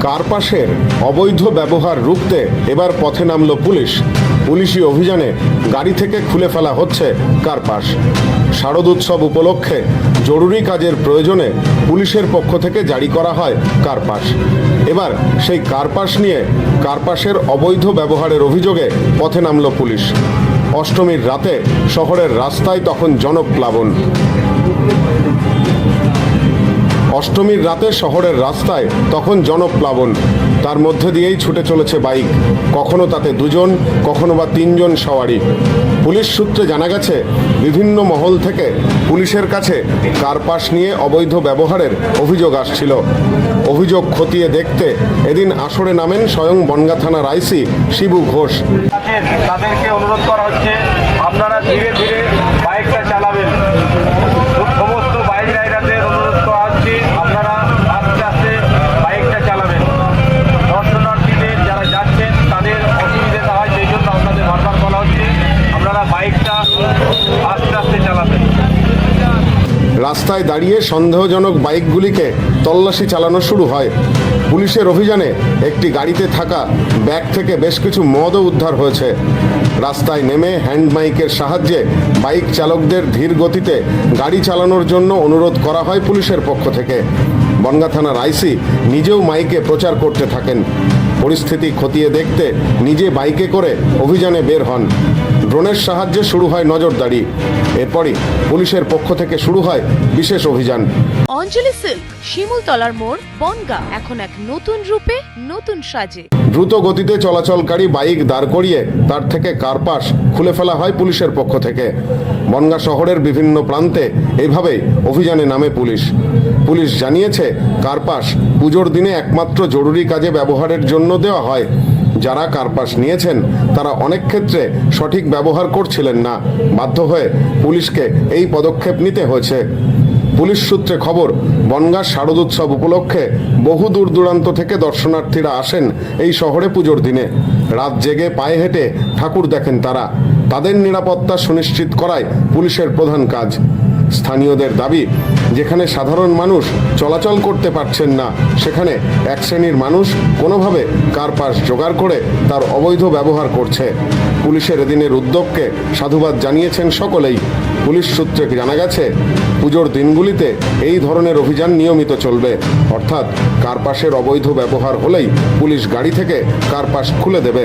কার্পাসের অবৈধ ব্যবহার রুখতে এবার পথে নামল পুলিশ? পুলিশি অভিযানে গাড়ি থেকে খুলে ফেলা হচ্ছে কার্পাস শারদ উৎসব উপলক্ষে জরুরি কাজের প্রয়োজনে পুলিশের পক্ষ থেকে জারি করা হয় কার্পাস এবার সেই কার্পাস নিয়ে কার্পাসের অবৈধ ব্যবহারের অভিযোগে পথে নামল পুলিশ। অষ্টমীর রাতে শহরের রাস্তায় তখন জনপ্লাবন। অষ্টমীর রাতে শহরের রাস্তায় তখন জনপ্লাবন। তার মধ্যে দিয়েই ছুটে চলেছে বাইক। কখনো তাতে দুজন, কখনো বা তিনজন সওয়ারি। পুলিশ সূত্রে জানা গেছে, বিভিন্ন মহল থেকে পুলিশের কাছে কারপাস নিয়ে অবৈধ ব্যবহারের অভিযোগ আসছিল। অভিযোগ খতিয়ে দেখতে এদিন আসরে নামেন স্বয়ং বনগা থানার আইসি শিবু ঘোষ। তাদেরকে অনুরোধ করা হচ্ছে, আপনারা ধীরে ধীরে বাইকটা চালাবেন সমস্ত বাইক রাইডারদের অনুরোধ করা হচ্ছে আপনারা আস্তে আস্তে বাইকটা চালাবেন দর্শনার্থীদের যারা যাচ্ছেন তাদের অসুবিধা না হয় সেই জন্য আপনাদের বারবার বলা হচ্ছে আপনারা বাইকটা আস্তে আস্তে চালাবেন রাস্তায় দাঁড়িয়ে সন্দেহজনক বাইকগুলিকে তল্লাশি চালানো শুরু হয়। পুলিশের অভিযানে একটি গাড়িতে থাকা ব্যাগ থেকে বেশ কিছু মদও উদ্ধার হয়েছে। রাস্তায় নেমে হ্যান্ড মাইকের সাহায্যে বাইক চালকদের ধীর গতিতে গাড়ি চালানোর জন্য অনুরোধ করা হয় পুলিশের পক্ষ থেকে। বনগা থানার আইসি নিজেও মাইকে প্রচার করতে থাকেন। পরিস্থিতি খতিয়ে দেখতে নিজে বাইকে করে অভিযানে বের হন। ড্রোনের সাহায্যে শুরু হয় নজরদারি। এরপরই পুলিশের পক্ষ থেকে শুরু হয় বিশেষ অভিযান। অঞ্জলি সিল্ক শিমুলতলার মোড় বনগা এখন এক নতুন রূপে নতুন সাজে। দ্রুত গতিতে চলাচলকারী বাইক দাঁড় করিয়ে তার থেকে কার্পাস খুলে ফেলা হয় পুলিশের পক্ষ থেকে। বনগা শহরের বিভিন্ন প্রান্তে এইভাবেই অভিযানে নামে পুলিশ। পুলিশ জানিয়েছে কার্পাস পুজোর দিনে একমাত্র জরুরি কাজে ব্যবহারের জন্য দেওয়া হয়। যারা কার্পাস নিয়েছেন, তারা অনেক ক্ষেত্রে সঠিক ব্যবহার করছিলেন না। বাধ্য হয়ে পুলিশকে এই পদক্ষেপ নিতে হয়েছে। পুলিশ সূত্রে খবর, বনগাঁ শারদোৎসব উপলক্ষে বহু দূর দূরান্ত থেকে দর্শনার্থীরা আসেন এই শহরে পুজোর দিনে। রাত জেগে পায়ে হেঁটে ঠাকুর দেখেন তারা। তাদের নিরাপত্তা সুনিশ্চিত করাই পুলিশের প্রধান কাজ। স্থানীয়দের দাবি, যেখানে সাধারণ মানুষ চলাচল করতে পারছেন না, সেখানে এক শ্রেণির মানুষ কোনোভাবে কারপাস জোগাড় করে তার অবৈধ ব্যবহার করছে। পুলিশের এদিনের উদ্যোগকে সাধুবাদ জানিয়েছেন সকলেই। পুলিশ সূত্রে জানা গেছে, পুজোর দিনগুলিতে এই ধরনের অভিযান নিয়মিত চলবে। অর্থাৎ কার্পাসের অবৈধ ব্যবহার হলেই পুলিশ গাড়ি থেকে কার্পাস খুলে দেবে।